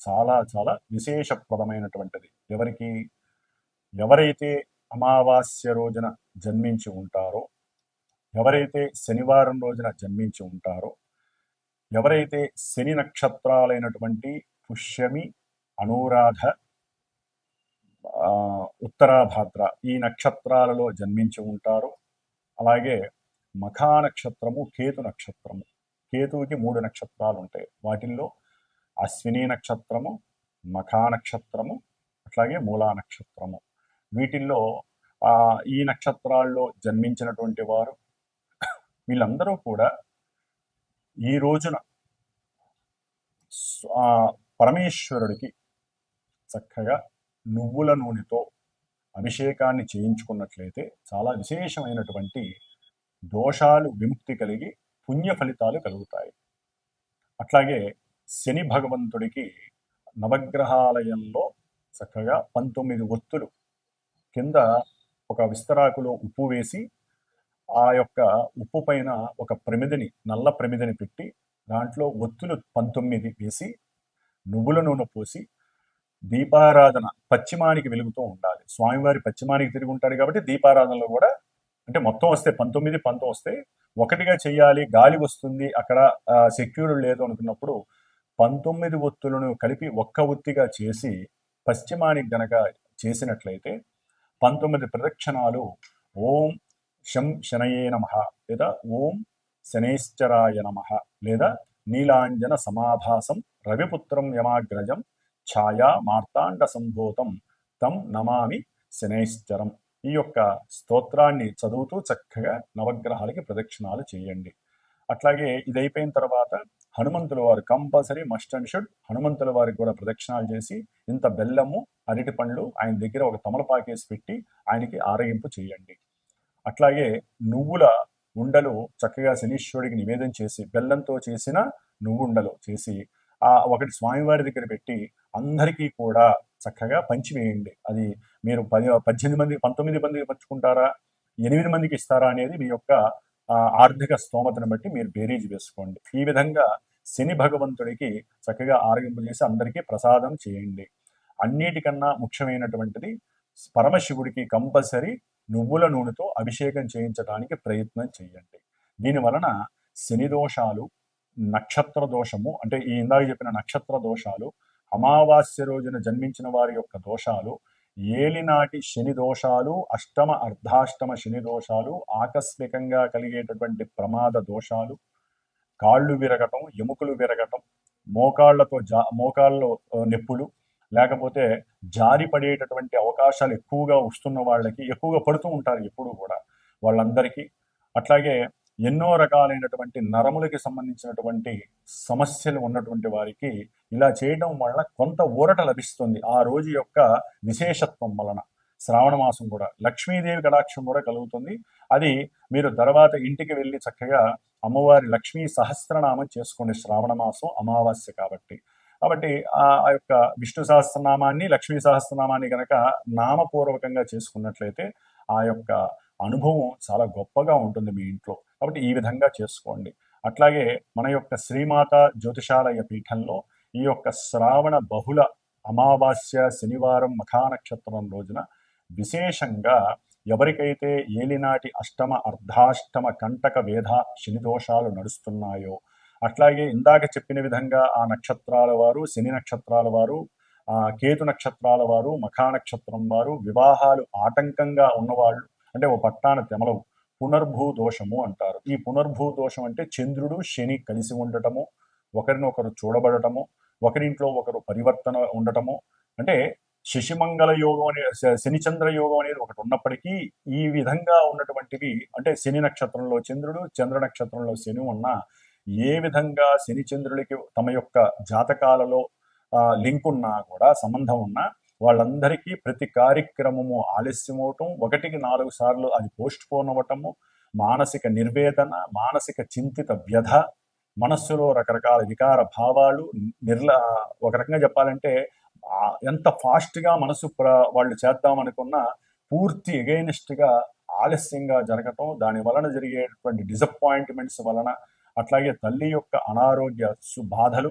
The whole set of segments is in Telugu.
చాలా చాలా విశేషప్రదమైనటువంటిది. ఎవరికి ఎవరైతే అమావాస్య రోజున జన్మించి ఉంటారో ఎవరైతే శనివారం రోజున జన్మించి ఉంటారో ఎవరైతే శని నక్షత్రాలైనటువంటి పుష్యమి అనురాధ ఉత్తరాభాద్ర ఈ నక్షత్రాలలో జన్మించి ఉంటారో అలాగే మఖా నక్షత్రము కేతు నక్షత్రము కేతువుకి మూడు నక్షత్రాలు ఉంటాయి వాటిల్లో అశ్విని నక్షత్రము మఖా నక్షత్రము అట్లాగే మూలా నక్షత్రము. వీటిల్లో ఈ నక్షత్రాల్లో జన్మించినటువంటి వారు వీళ్ళందరూ కూడా ఈ రోజున పరమేశ్వరుడికి చక్కగా నువ్వుల నూనెతో అభిషేకాన్ని చేయించుకున్నట్లయితే చాలా విశేషమైనటువంటి దోషాలు విముక్తి కలిగి పుణ్య ఫలితాలు కలుగుతాయి. అట్లాగే శని భగవంతుడికి నవగ్రహాలయంలో చక్కగా పంతొమ్మిది ఒత్తులు కింద ఒక విస్తరాకులో ఉప్పు వేసి ఆ యొక్క ఉప్పు పైన ఒక ప్రమిదిని నల్ల ప్రమిదని పెట్టి దాంట్లో ఒత్తులు పంతొమ్మిది వేసి నువ్వుల నూనె పోసి దీపారాధన పశ్చిమానికి వెలుగుతూ ఉండాలి. స్వామివారి పశ్చిమానికి తిరిగి ఉంటాడు కాబట్టి దీపారాధనలో కూడా అంటే మొత్తం వస్తే పంతొమ్మిది పంతొమ్మిది వస్తే ఒకటిగా చేయాలి గాలి వస్తుంది అక్కడ సెక్యూర్డ్ లేదు అనుకున్నప్పుడు పంతొమ్మిది ఒత్తులను కలిపి ఒక్క ఒత్తిగా చేసి పశ్చిమానికి గనక చేసినట్లయితే పంతొమ్మిది ప్రదక్షిణాలు ఓం శం శనయే నమ లేదా ఓం శనేశ్చరాయ నమ లేదా నీలాంజన సమాభాసం రవిపుత్రం యమాగ్రజం ఛాయా మార్తాండ సంభూతం తం నమామి శనేశ్చరం ఈ యొక్క స్తోత్రాన్ని చదువుతూ చక్కగా నవగ్రహాలకి ప్రదక్షిణాలు చేయండి. అట్లాగే ఇది అయిపోయిన తర్వాత హనుమంతుల వారు కంపల్సరీ మస్ట్ అండ్ షుడ్ హనుమంతుల వారికి కూడా ప్రదక్షిణాలు చేసి ఇంత బెల్లము అరటి పండ్లు ఆయన దగ్గర ఒక తమలపాకేసి పెట్టి ఆయనకి ఆరగింపు చేయండి. అట్లాగే నువ్వుల ఉండలు చక్కగా శనీశ్వరుడికి నివేదన చేసి బెల్లంతో చేసిన నువ్వుండలు చేసి ఆ ఒకటి స్వామివారి దగ్గర పెట్టి అందరికీ కూడా చక్కగా పంచివేయండి. అది మీరు పది పద్దెనిమిది మంది పంతొమ్మిది మందికి పంచుకుంటారా ఎనిమిది మందికి ఇస్తారా అనేది మీ యొక్క ఆర్థిక స్తోమతను బట్టి మీరు బేరీజ్ వేసుకోండి. ఈ విధంగా శని భగవంతుడికి చక్కగా ఆరగింపు చేసి అందరికీ ప్రసాదం చేయండి. అన్నిటికన్నా ముఖ్యమైనటువంటిది పరమశివుడికి కంపల్సరీ నువ్వుల నూనెతో అభిషేకం చేయించడానికి ప్రయత్నం చేయండి. దీని వలన శని దోషాలు నక్షత్ర దోషము అంటే ఈ ఇందాక చెప్పిన నక్షత్ర దోషాలు అమావాస్య రోజున జన్మించిన వారి యొక్క దోషాలు ఏలినాటి శని దోషాలు అష్టమ అర్ధాష్టమ శని దోషాలు ఆకస్మికంగా కలిగేటటువంటి ప్రమాద దోషాలు కాళ్ళు విరగటం ఎముకలు విరగటం మోకాళ్ళతో జా మోకాళ్ళలో నొప్పులు లేకపోతే జారి పడేటటువంటి అవకాశాలు ఎక్కువగా వస్తున్న వాళ్ళకి ఎక్కువగా పడుతూ ఉంటారు ఎప్పుడు కూడా వాళ్ళందరికీ. అట్లాగే ఎన్నో రకాలైనటువంటి నరములకి సంబంధించినటువంటి సమస్యలు ఉన్నటువంటి వారికి ఇలా చేయడం వల్ల కొంత ఊరట లభిస్తుంది ఆ రోజు యొక్క విశేషత్వం వలన. శ్రావణ మాసం కూడా. లక్ష్మీదేవి కటాక్షం కూడా కలుగుతుంది. అది మీరు తర్వాత ఇంటికి వెళ్ళి చక్కగా అమ్మవారి లక్ష్మీ సహస్రనామం చేసుకోండి. శ్రావణ మాసం అమావాస్య కాబట్టి. కాబట్టి ఆ ఆ యొక్క విష్ణు సహస్రనామాన్ని లక్ష్మీ సహస్రనామాన్ని కనుక నామపూర్వకంగా చేసుకున్నట్లయితే ఆ యొక్క అనుభవం చాలా గొప్పగా ఉంటుంది మీ ఇంట్లో. కాబట్టి ఈ విధంగా చేసుకోండి. అట్లాగే మన యొక్క శ్రీమాత జ్యోతిషాలయ పీఠంలో ఈ యొక్క శ్రావణ బహుళ అమావాస్య శనివారం మఖా నక్షత్రం రోజున విశేషంగా ఎవరికైతే ఏలినాటి అష్టమ అర్ధాష్టమ కంటక వేధ శని దోషాలు నడుస్తున్నాయో అట్లాగే ఇందాక చెప్పిన విధంగా ఆ నక్షత్రాల వారు శని నక్షత్రాల వారు ఆ కేతు నక్షత్రాల వారు మఖా నక్షత్రం వారు వివాహాలు ఆటంకంగా ఉన్నవాళ్ళు అంటే ఓ పట్టాన తెమలవు పునర్భూ దోషము అంటారు. ఈ పునర్భూ దోషం అంటే చంద్రుడు శని కలిసి ఉండటము ఒకరినొకరు చూడబడటము ఒకరింట్లో ఒకరు పరివర్తన ఉండటము అంటే శశిమంగళ యోగం అనే శ- శనిచంద్ర యోగం అనేది ఒకటి ఉన్నప్పటికీ ఈ విధంగా ఉన్నటువంటివి అంటే శని నక్షత్రంలో చంద్రుడు చంద్ర నక్షత్రంలో శని ఉన్న ఏ విధంగా శనిచంద్రుడికి తమ యొక్క జాతకాలలో లింక్ ఉన్నా కూడా సంబంధం ఉన్నా వాళ్ళందరికీ ప్రతి కార్యక్రమము ఆలస్యం అవటం ఒకటికి నాలుగు సార్లు అది పోస్ట్ పోన్ అవ్వటము మానసిక నిర్వేదన మానసిక చింతిత వ్యధ మనస్సులో రకరకాల వికార భావాలు నిర్ల ఒక రకంగా చెప్పాలంటే ఎంత ఫాస్ట్గా మనసు ప్ర- వాళ్ళు చేద్దామనుకున్న పూర్తి ఎగైనిస్ట్గా ఆలస్యంగా జరగటం దాని వలన జరిగేటువంటి డిసప్పాయింట్మెంట్స్ వలన అట్లాగే తల్లి యొక్క అనారోగ్య సు- బాధలు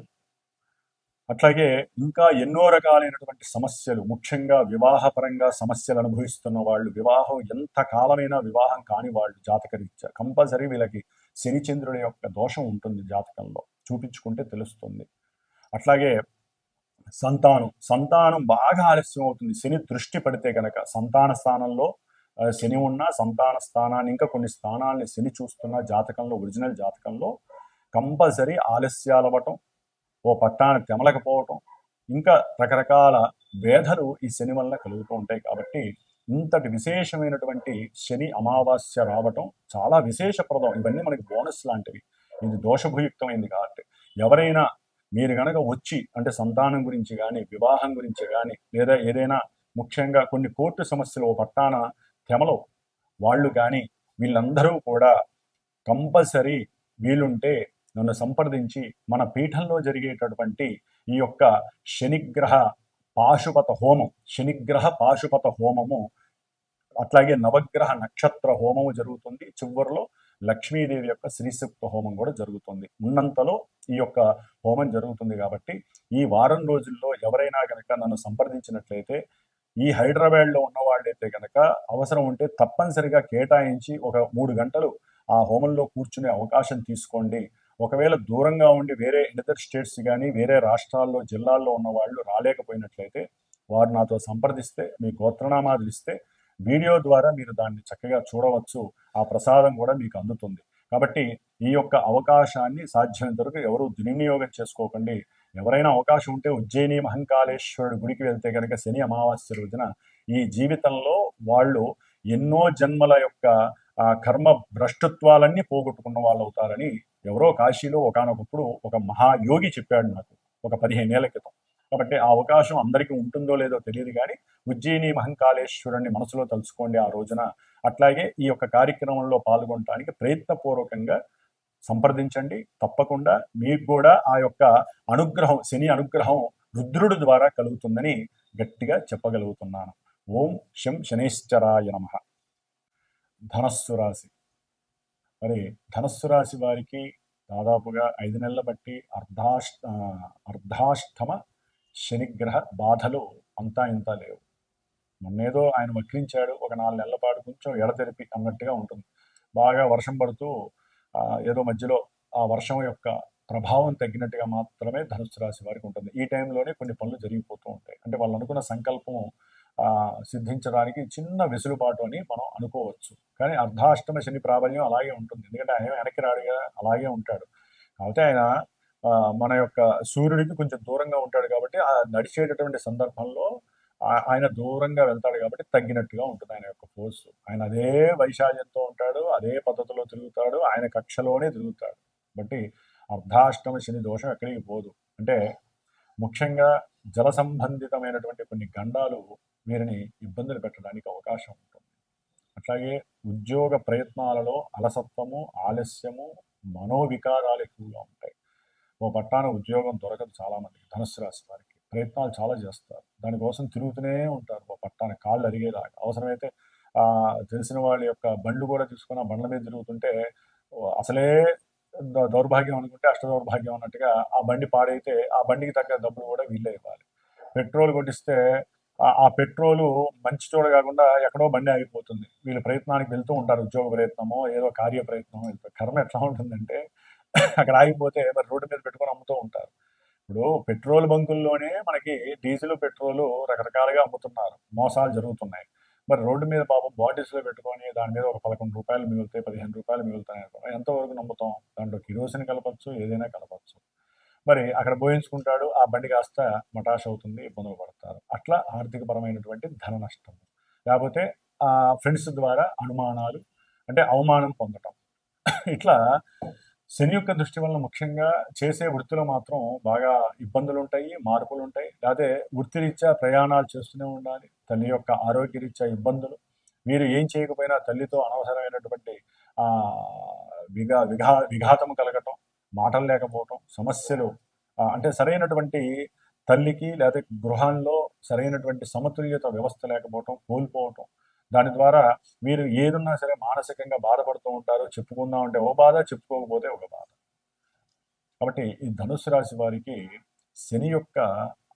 అట్లాగే ఇంకా ఎన్నో రకాలైనటువంటి సమస్యలు ముఖ్యంగా వివాహపరంగా సమస్యలు అనుభవిస్తున్న వాళ్ళు వివాహం ఎంత కాలమైనా వివాహం కాని వాళ్ళు జాతకరీత్యా కంపల్సరీ వీళ్ళకి శనిచంద్రుడి యొక్క దోషం ఉంటుంది జాతకంలో చూపించుకుంటే తెలుస్తుంది. అట్లాగే సంతానం. సంతానం బాగా ఆలస్యం అవుతుంది. శని దృష్టి పడితే కనుక సంతాన స్థానంలో శని ఉన్న సంతాన స్థానాన్ని ఇంకా కొన్ని స్థానాల్ని శని చూస్తున్న జాతకంలో ఒరిజినల్ జాతకంలో కంపల్సరీ ఆలస్యాలవ్వటం ఓ పట్టాన్ని తెమలకపోవటం ఇంకా రకరకాల వేధలు ఈ శని వల్ల కలుగుతూ ఉంటాయి కాబట్టి ఇంతటి విశేషమైనటువంటి శని అమావాస్య రావటం చాలా విశేషప్రదం. ఇవన్నీ మనకి బోనస్ లాంటివి. ఇది దోషభుయుక్తమైంది కాబట్టి ఎవరైనా మీరు గనక వచ్చి అంటే సంతానం గురించి కానీ వివాహం గురించి కానీ లేదా ఏదైనా ముఖ్యంగా కొన్ని కోర్టు సమస్యలు పట్టాన తెమలో వాళ్ళు కానీ వీళ్ళందరూ కూడా కంపల్సరీ వీలుంటే నన్ను సంప్రదించి మన పీఠంలో జరిగేటటువంటి ఈ యొక్క శనిగ్రహ పాశుపత హోమం శనిగ్రహ పాశుపత హోమము అట్లాగే నవగ్రహ నక్షత్ర హోమము జరుగుతుంది చివరిలో. లక్ష్మీదేవి యొక్క శ్రీసూక్త హోమం కూడా జరుగుతుంది. ఉన్నంతలో ఈ యొక్క హోమం జరుగుతుంది కాబట్టి ఈ వారం రోజుల్లో ఎవరైనా కనుక నన్ను సంప్రదించినట్లయితే ఈ హైదరాబాద్లో ఉన్న వాళ్ళైతే కనుక అవసరం ఉంటే తప్పనిసరిగా కేటాయించి ఒక మూడు గంటలు ఆ హోమంలో కూర్చునే అవకాశం తీసుకోండి. ఒకవేళ దూరంగా ఉండి వేరే ఇతర్ స్టేట్స్ కానీ వేరే రాష్ట్రాల్లో జిల్లాల్లో ఉన్న వాళ్ళు రాలేకపోయినట్లయితే వారు నాతో సంప్రదిస్తే మీ గోత్రనామాదులు ఇస్తే వీడియో ద్వారా మీరు దాన్ని చక్కగా చూడవచ్చు. ఆ ప్రసాదం కూడా మీకు అందుతుంది. కాబట్టి ఈ యొక్క అవకాశాన్ని సాధ్యమైనంత వరకు ఎవరు దుర్వినియోగం చేసుకోకండి. ఎవరైనా అవకాశం ఉంటే ఉజ్జయిని మహంకాళేశ్వరుడు గుడికి వెళ్తే కనుక శని అమావాస్య రోజున ఈ జీవితంలో వాళ్ళు ఎన్నో జన్మల యొక్క ఆ కర్మ భ్రష్టత్వాలన్నీ పోగొట్టుకున్న వాళ్ళు అవుతారని ఎవరో కాశీలో ఒకనొకప్పుడు ఒక మహాయోగి చెప్పాడు నాకు. ఒక పదిహేనేళ్ళ క్రితం. కాబట్టి ఆ అవకాశం అందరికీ ఉంటుందో లేదో తెలియదు కానీ ఉజ్జయిని మహంకాళేశ్వరుణ్ణి మనసులో తలుచుకోండి ఆ రోజున. అట్లాగే ఈ యొక్క కార్యక్రమంలో పాల్గొనడానికి ప్రయత్నపూర్వకంగా సంప్రదించండి. తప్పకుండా మీకు కూడా ఆ యొక్క అనుగ్రహం శని అనుగ్రహం రుద్రుడు ద్వారా కలుగుతుందని గట్టిగా చెప్పగలుగుతున్నాను. ఓం శం శనేశ్వరాయ నమ. ధనస్సు రాశి. మరి ధనస్సు రాశి వారికి దాదాపుగా ఐదు నెలల బట్టి అర్ధాష్ అర్ధాష్టమ శనిగ్రహ బాధలు అంతా ఇంత లేవు. మొన్నేదో ఆయన మక్కించాడు ఒక నాలుగు నెలల పాటు కొంచెం ఎడతెరిపి అన్నట్టుగా ఉంటుంది. బాగా వర్షం పడుతూ ఏదో మధ్యలో ఆ వర్షం యొక్క ప్రభావం తగ్గినట్టుగా మాత్రమే ధనుసు రాశి వారికి ఉంటుంది. ఈ టైంలోనే కొన్ని పనులు జరిగిపోతూ ఉంటాయి. అంటే వాళ్ళు అనుకున్న సంకల్పం సిద్ధించడానికి చిన్న వెసులుబాటు అని మనం అనుకోవచ్చు. కానీ అర్ధాష్టమ శని ప్రాబల్యం అలాగే ఉంటుంది. ఎందుకంటే ఆయన వెనక్కి రాడుగా అలాగే ఉంటాడు. కాబట్టి ఆయన మన యొక్క సూర్యుడికి కొంచెం దూరంగా ఉంటాడు కాబట్టి ఆ నడిచేటటువంటి సందర్భంలో ఆ- ఆయన దూరంగా వెళ్తాడు కాబట్టి తగ్గినట్టుగా ఉంటుంది ఆయన యొక్క ఫోర్స్ ఆయన అదే వైశాల్యంతో ఉంటాడు అదే పద్ధతిలో తిరుగుతాడు ఆయన కక్షలోనే తిరుగుతాడు. కాబట్టి అర్ధాష్టమ శని దోషం ఎక్కడికి పోదు. అంటే ముఖ్యంగా జల సంబంధితమైనటువంటి కొన్ని గండాలు వీరిని ఇబ్బందులు పెట్టడానికి అవకాశం ఉంటుంది. అట్లాగే ఉద్యోగ ప్రయత్నాలలో అలసత్వము ఆలస్యము మనోవికారాలు ఎక్కువగా ఉంటాయి. ఓ పట్టాన ఉద్యోగం దొరకదు చాలామందికి ధనుసు రాశి వారికి. ప్రయత్నాలు చాలా చేస్తారు. దానికోసం తిరుగుతూనే ఉంటారు ఓ పట్టాన కాళ్ళు అరిగేలాగా. అవసరమైతే ఆ, తెలిసిన వాళ్ళ యొక్క బండ్లు కూడా తీసుకుని బండ్ల మీద తిరుగుతుంటే అసలే దౌర్భాగ్యం అనుకుంటే అష్ట దౌర్భాగ్యం అన్నట్టుగా ఆ బండి పాడైతే ఆ బండికి తగ్గ డబ్బులు కూడా వీళ్ళే ఇవ్వాలి. పెట్రోల్ కొట్టిస్తే ఆ- ఆ పెట్రోలు మంచి చోట కాకుండా ఎక్కడో బండి ఆగిపోతుంది. వీళ్ళు ప్రయత్నానికి వెళ్తూ ఉంటారు ఉద్యోగ ప్రయత్నమో ఏదో కార్య ప్రయత్నమో వెళ్తారు కర్మ ఎట్లా ఉంటుందంటే అక్కడ ఆగిపోతే మరి రోడ్డు మీద పెట్టుకొని అమ్ముతూ ఉంటారు. ఇప్పుడు పెట్రోల్ బంకుల్లోనే మనకి డీజిల్ పెట్రోల్ రకరకాలుగా అమ్ముతున్నారు. మోసాలు జరుగుతున్నాయి. మరి రోడ్డు మీద పాపం బాటిల్స్లో పెట్టుకొని దాని మీద ఒక పదకొండు రూపాయలు మిగులుతాయి పదిహేను రూపాయలు మిగులుతాయి అనుకున్నాం ఎంతవరకు నమ్ముతాం? దాంట్లో కిరోసిన్ కలపచ్చు ఏదైనా కలపచ్చు. మరి అక్కడ పోయించుకుంటాడు ఆ బండి కాస్త మటాష్ అవుతుంది ఇబ్బందులు పడతారు. అట్లా ఆర్థికపరమైనటువంటి ధన నష్టం. లేకపోతే ఆ ఫ్రెండ్స్ ద్వారా అనుమానాలు అంటే అవమానం పొందటం. ఇట్లా శని యొక్క దృష్టి వలన ముఖ్యంగా చేసే వృత్తిలో మాత్రం బాగా ఇబ్బందులు ఉంటాయి మార్పులు ఉంటాయి లేదా వృత్తిరీత్యా ప్రయాణాలు చేస్తూనే ఉండాలి. తల్లి యొక్క ఆరోగ్యరీత్యా ఇబ్బందులు. మీరు ఏం చేయకపోయినా తల్లితో అనవసరమైనటువంటి విఘా విఘా విఘాతం కలగటం మాటలు లేకపోవటం సమస్యలు అంటే సరైనటువంటి తల్లికి లేదా గృహంలో సరైనటువంటి సమతుల్యత వ్యవస్థ లేకపోవటం కోల్పోవటం దాని ద్వారా మీరు ఏదున్నా సరే మానసికంగా బాధపడుతూ ఉంటారు చెప్పుకుందాం అంటే ఓ బాధ చెప్పుకోకపోతే ఒక బాధ. కాబట్టి ఈ ధనుసు రాశి వారికి శని యొక్క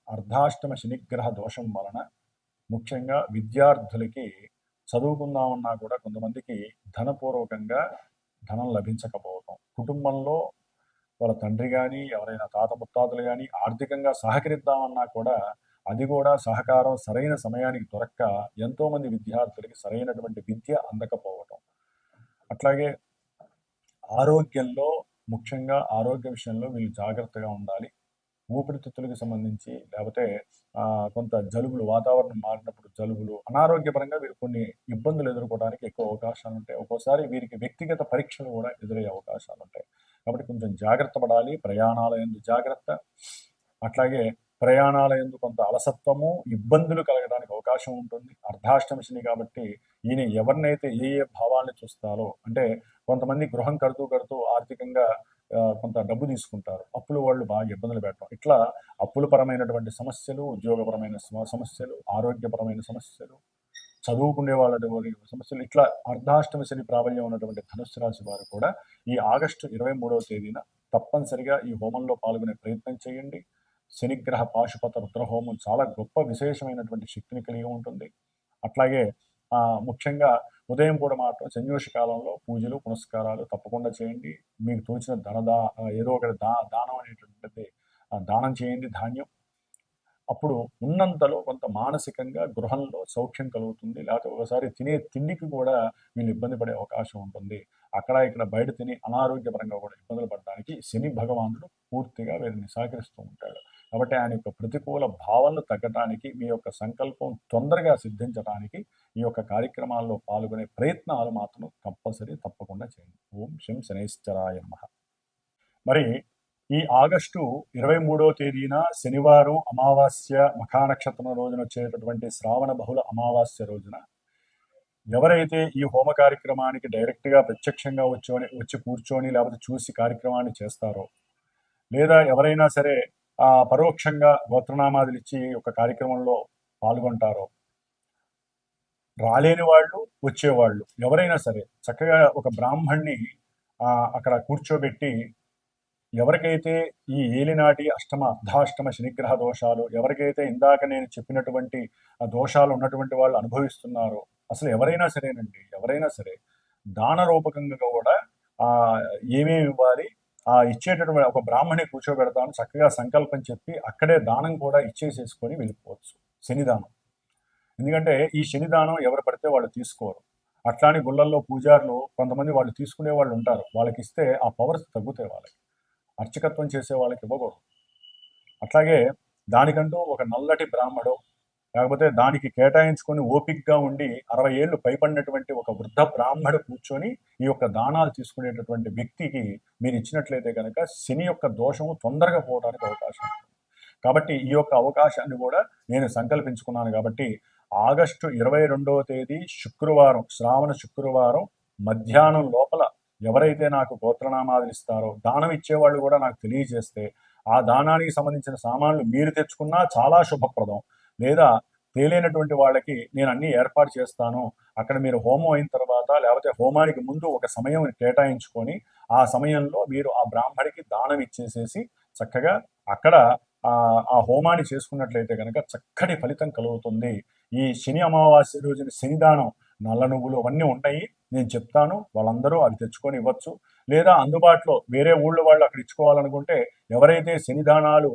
అర్ధాష్టమ శనిగ్రహ దోషం వలన ముఖ్యంగా విద్యార్థులకి చదువుకుందామన్నా కూడా కొంతమందికి ధనపూర్వకంగా ధనం లభించకపోవటం. కుటుంబంలో వాళ్ళ తండ్రి కానీ ఎవరైనా తాత ముత్తాతలు కానీ ఆర్థికంగా సహకరిద్దామన్నా కూడా అది కూడా సహకారం సరైన సమయానికి దొరక్క ఎంతోమంది విద్యార్థులకి సరైనటువంటి విద్య అందకపోవటం. అట్లాగే ఆరోగ్యంలో ముఖ్యంగా ఆరోగ్య విషయంలో వీళ్ళు జాగ్రత్తగా ఉండాలి. ఊపిరితిత్తులకు సంబంధించి లేకపోతే కొంత జలుబులు వాతావరణం మారినప్పుడు జలుబులు అనారోగ్యపరంగా వీరు కొన్ని ఇబ్బందులు ఎదుర్కోవడానికి ఎక్కువ అవకాశాలు ఉంటాయి. ఒక్కోసారి వీరికి వ్యక్తిగత పరీక్షలు కూడా ఎదురయ్యే అవకాశాలు ఉంటాయి. కాబట్టి కొంచెం జాగ్రత్త పడాలి ప్రయాణాల ఎందు జాగ్రత్త. అట్లాగే ప్రయాణాల ఎందు కొంత అలసత్వము ఇబ్బందులు కలగడానికి అవకాశం ఉంటుంది. అర్ధాష్టమి శని కాబట్టి ఈయన ఎవరినైతే ఏ ఏ భావాల్ని చూస్తారో అంటే కొంతమంది గృహం కడుతూ కడుతూ ఆర్థికంగా కొంత డబ్బు తీసుకుంటారు. అప్పులు వాళ్ళు బాగా ఇబ్బందులు పెట్టడం. ఇట్లా అప్పుల పరమైనటువంటి సమస్యలు ఉద్యోగపరమైన సమస్యలు ఆరోగ్యపరమైన సమస్యలు చదువుకునే వాళ్ళ సమస్యలు ఇట్లా అర్ధాష్టమ శని ప్రాబల్యం ఉన్నటువంటి ధనుస్సు రాశి వారు కూడా ఈ ఆగస్టు ఇరవై మూడవ తేదీన తప్పనిసరిగా ఈ హోమంలో పాల్గొనే ప్రయత్నం చేయండి. శనిగ్రహ పాశుపత రుద్రహోమం చాలా గొప్ప విశేషమైనటువంటి శక్తిని కలిగి ఉంటుంది. అట్లాగే ముఖ్యంగా ఉదయం కూడా మాత్రం సంయోష కాలంలో పూజలు పునస్కారాలు తప్పకుండా చేయండి. మీకు తోచిన ధనదా ఏదో ఒకటి దా దానం అనేటువంటిది దానం చేయండి ధాన్యం. అప్పుడు ఉన్నంతలో కొంత మానసికంగా గృహంలో సౌఖ్యం కలుగుతుంది. లేకపోతే ఒకసారి తినే తిండికి కూడా వీళ్ళు ఇబ్బంది పడే అవకాశం ఉంటుంది. అక్కడ ఇక్కడ బయట తిని అనారోగ్యపరంగా కూడా ఇబ్బందులు పడడానికి శని భగవానుడు పూర్తిగా వీరిని సహకరిస్తూ ఉంటాడు. కాబట్టి ఆయన యొక్క ప్రతికూల భావనలు తగ్గడానికి మీ యొక్క సంకల్పం తొందరగా సిద్ధించడానికి ఈ యొక్క కార్యక్రమాల్లో పాల్గొనే ప్రయత్నాలు మాత్రం కంపల్సరీ తప్పకుండా చేయండి. ఓం శం శనేశ్వరాయ మరి ఈ ఆగస్టు ఇరవై మూడవ తేదీన శనివారం అమావాస్య మఖానక్షత్రం రోజున వచ్చేటటువంటి శ్రావణ బహుళ అమావాస్య రోజున ఎవరైతే ఈ హోమ కార్యక్రమానికి డైరెక్ట్గా ప్రత్యక్షంగా వచ్చి వచ్చి కూర్చొని లేకపోతే చూసి కార్యక్రమాన్ని చేస్తారో లేదా ఎవరైనా సరే పరోక్షంగా గోత్రనామాదులు ఇచ్చి ఒక కార్యక్రమంలో పాల్గొంటారో. రాలేని వాళ్ళు వచ్చేవాళ్ళు. ఎవరైనా సరే చక్కగా ఒక బ్రాహ్మణ్ణి ఆ, అక్కడ కూర్చోబెట్టి ఎవరికైతే ఈ ఏలినాటి అష్టమ అర్ధాష్టమ శనిగ్రహ దోషాలు ఎవరికైతే ఇందాక నేను చెప్పినటువంటి ఆ దోషాలు ఉన్నటువంటి వాళ్ళు అనుభవిస్తున్నారో అసలు ఎవరైనా సరేనండి ఎవరైనా సరే దాన రూపకంగా కూడా ఆ ఏమేమి ఇవ్వాలి ఆ ఇచ్చేటటువంటి ఒక బ్రాహ్మణి కూర్చోబెడతాను చక్కగా సంకల్పం చెప్పి అక్కడే దానం కూడా ఇచ్చేసేసుకొని వెళ్ళిపోవచ్చు. శనిదానం. ఎందుకంటే ఈ శనిదానం ఎవరు పడితే వాళ్ళు తీసుకోరు. అట్లానే గుళ్ళల్లో పూజారులు కొంతమంది వాళ్ళు తీసుకునే వాళ్ళు ఉంటారు. వాళ్ళకి ఇస్తే ఆ పవర్స్ తగ్గుతాయి వాళ్ళకి. అర్చకత్వం చేసే వాళ్ళకి ఇవ్వకూడదు. అట్లాగే దానికంటూ ఒక నల్లటి బ్రాహ్మడు కాకపోతే దానికి కేటాయించుకొని ఓపిక్గా ఉండి అరవై ఏళ్ళు పైపడినటువంటి ఒక వృద్ధ బ్రాహ్మడు కూర్చొని ఈ యొక్క దానాలు తీసుకునేటటువంటి వ్యక్తికి మీరు ఇచ్చినట్లయితే కనుక శని యొక్క దోషము తొందరగా పోవడానికి అవకాశం కాబట్టి ఈ యొక్క అవకాశాన్ని కూడా నేను సంకల్పించుకున్నాను కాబట్టి ఆగస్టు ఇరవై రెండవ తేదీ శుక్రవారం శ్రావణ శుక్రవారం మధ్యాహ్నం లోపల ఎవరైతే నాకు గోత్రనామాదులు ఇస్తారో దానం ఇచ్చేవాళ్ళు కూడా నాకు తెలియజేస్తే ఆ దానానికి సంబంధించిన సామాన్లు మీరు తెచ్చుకున్నా చాలా శుభప్రదం. లేదా తేలేనటువంటి వాళ్ళకి నేను అన్ని ఏర్పాటు చేస్తాను. అక్కడ మీరు హోమం అయిన తర్వాత లేకపోతే హోమానికి ముందు ఒక సమయం కేటాయించుకొని ఆ సమయంలో మీరు ఆ బ్రాహ్మడికి దానం ఇచ్చేసేసి చక్కగా అక్కడ ఆ హోమాన్ని చేసుకున్నట్లయితే కనుక చక్కటి ఫలితం కలుగుతుంది. ఈ శని అమావాస్య రోజున శనిదానం నల్ల నువ్వులు అవన్నీ ఉన్నాయి నేను చెప్తాను. వాళ్ళందరూ అవి తెచ్చుకొని ఇవ్వచ్చు. లేదా అందుబాటులో వేరే ఊళ్ళో వాళ్ళు అక్కడ ఇచ్చుకోవాలనుకుంటే ఎవరైతే శనిదానాలు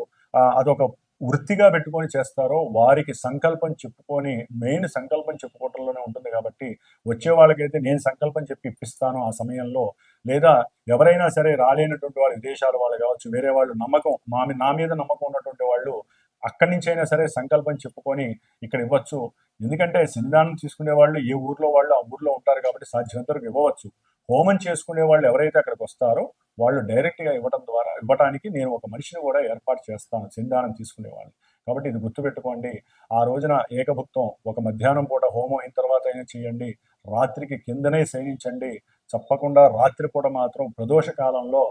అదొక వృత్తిగా పెట్టుకొని చేస్తారో వారికి సంకల్పం చెప్పుకొని మెయిన్ సంకల్పం చెప్పుకోవటంలోనే ఉంటుంది కాబట్టి వచ్చే వాళ్ళకైతే నేను సంకల్పం చెప్పి ఇప్పిస్తాను ఆ సమయంలో. లేదా ఎవరైనా సరే రాలేనటువంటి వాళ్ళు విదేశాల వాళ్ళు కావచ్చు వేరే వాళ్ళు నమ్మకం మా నా మీద నమ్మకం ఉన్నటువంటి వాళ్ళు అక్కడి నుంచి అయినా సరే సంకల్పం చెప్పుకొని ఇక్కడ ఇవ్వచ్చు. ఎందుకంటే సన్నిధానం తీసుకునే వాళ్ళు ఏ ఊర్లో వాళ్ళు ఆ ఊర్లో ఉంటారు కాబట్టి సాధ్యమంతరకు ఇవ్వవచ్చు. హోమం చేసుకునే వాళ్ళు ఎవరైతే అక్కడికి వస్తారో వాళ్ళు డైరెక్ట్గా ఇవ్వడం ద్వారా ఇవ్వడానికి నేను ఒక మనిషిని కూడా ఏర్పాటు చేస్తాను శనిదానం తీసుకునేవాళ్ళు కాబట్టి ఇది గుర్తుపెట్టుకోండి. ఆ రోజున ఏకభుక్తం ఒక మధ్యాహ్నం పూట హోమం అయిన తర్వాత అయినా చేయండి. రాత్రికి కిందనే శయనించండి. తప్పకుండా రాత్రిపూట మాత్రం ప్రదోష కాలంలో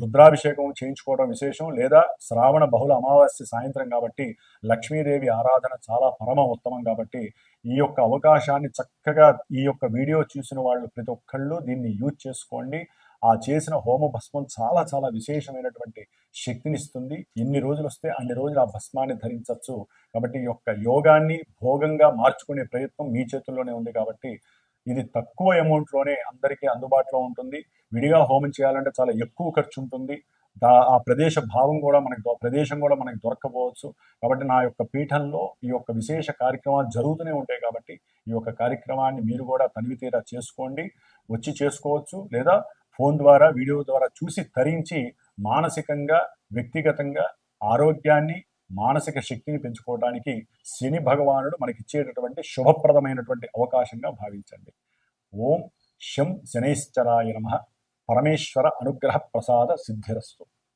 రుద్రాభిషేకం చేయించుకోవడం విశేషం. లేదా శ్రావణ బహుళ అమావాస్య సాయంత్రం కాబట్టి లక్ష్మీదేవి ఆరాధన చాలా పరమ ఉత్తమం కాబట్టి ఈ యొక్క అవకాశాన్ని చక్కగా ఈ యొక్క వీడియో చూసిన వాళ్ళు ప్రతి ఒక్కళ్ళు దీన్ని యూజ్ చేసుకోండి. ఆ చేసిన హోమ భస్మం చాలా చాలా విశేషమైనటువంటి శక్తినిస్తుంది ఎన్ని రోజులు వస్తే అన్ని రోజులు ఆ భస్మాన్ని ధరించవచ్చు కాబట్టి ఈ యొక్క యోగాన్ని భోగంగా మార్చుకునే ప్రయత్నం మీ చేతుల్లోనే ఉంది కాబట్టి ఇది తక్కువ అమౌంట్లోనే అందరికీ అందుబాటులో ఉంటుంది. విడిగా హోమం చేయాలంటే చాలా ఎక్కువ ఖర్చు ఉంటుంది. దా ఆ ప్రదేశ భావం కూడా మనకి ప్రదేశం కూడా మనకి దొరకపోవచ్చు. కాబట్టి నా యొక్క పీఠంలో ఈ యొక్క విశేష కార్యక్రమాలు జరుగుతూనే ఉంటాయి కాబట్టి ఈ యొక్క కార్యక్రమాన్ని మీరు కూడా తనివి తీరా చేసుకోండి. వచ్చి చేసుకోవచ్చు లేదా ఫోన్ ద్వారా వీడియో ద్వారా చూసి తరించి మానసికంగా వ్యక్తిగతంగా ఆరోగ్యాన్ని మానసిక శక్తిని పెంచుకోవడానికి శని భగవానుడు మనకి ఇచ్చేటటువంటి శుభప్రదమైనటువంటి అవకాశంగా భావించండి. ఓం శం శనైశ్చరాయ నమ. పరమేశ్వర అనుగ్రహ ప్రసాద సిద్ధిరస్తు.